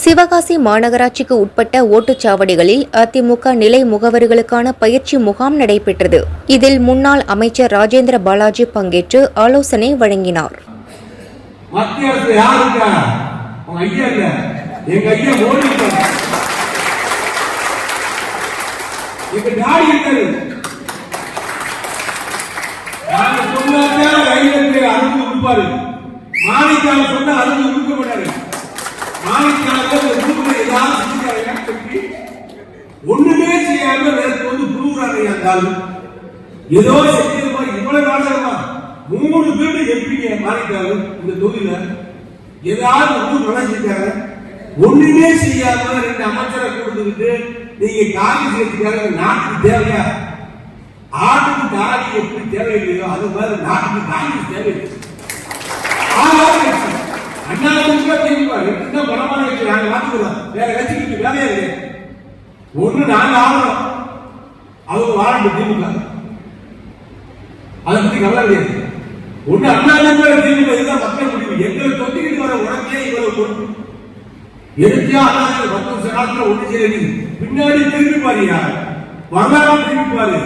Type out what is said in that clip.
சிவகாசி மாநகராட்சிக்கு உட்பட்ட ஓட்டுச்சாவடிகளில் அதிமுக நிலை முகவர்களுக்கான பயிற்சி முகாம் நடைபெற்றது. இதில் முன்னாள் அமைச்சர் ராஜேந்திர பாலாஜி பங்கேற்று ஆலோசனை வழங்கினார். மாணிக்கால் சொன்ன யார் ஒண்ணுமே செய்யாம நேரத்து வந்து புழுகுறாங்க இருந்தாலும் ஏதோ செஞ்சது இவ்வளவு நாடகமா மூணு பேர் எப்படிங்க மாறிட்டாரு இந்த தொகுதியில. ஏதாவது ஊர் நுழைஞ்சிட்டாரு ஒண்ணுமே செய்யாம ரெண்டு அமைச்சரை கொடுத்துக்கிட்டு நீங்க காலி கட்சிக்காரங்க நாட்டுக்கு தேவையா? ஆட்டுக்கு தாடி எப்படி தேவையில்லையோ அது மாதிரி நாட்டுக்கு காங்கிரஸ் தேவையில்லை. அண்ணா திமுக திமுக ரெண்டு தான் பலமான நாங்க மாத்துக்கிறோம். வேற கட்சிக்கு வேலையா இல்லை ஒண்ணு நாங்க ஆளுறோம் அவங்க வாழணும் திமுக. அதை பத்தி கவலை கிடையாது ஒண்ணு அண்ணா திமுக இதுதான் மக்கள் முடிவு. எங்களை தொட்டிக்கிட்டு வர உடனே இவ்வளவு பொறுப்பு. எதுக்கா அண்ணா திமுக பத்து வருஷ காலத்துல ஒண்ணு செய்ய பின்னாடி திரும்பி பாருயா வரலாறு திரும்பி பாரு.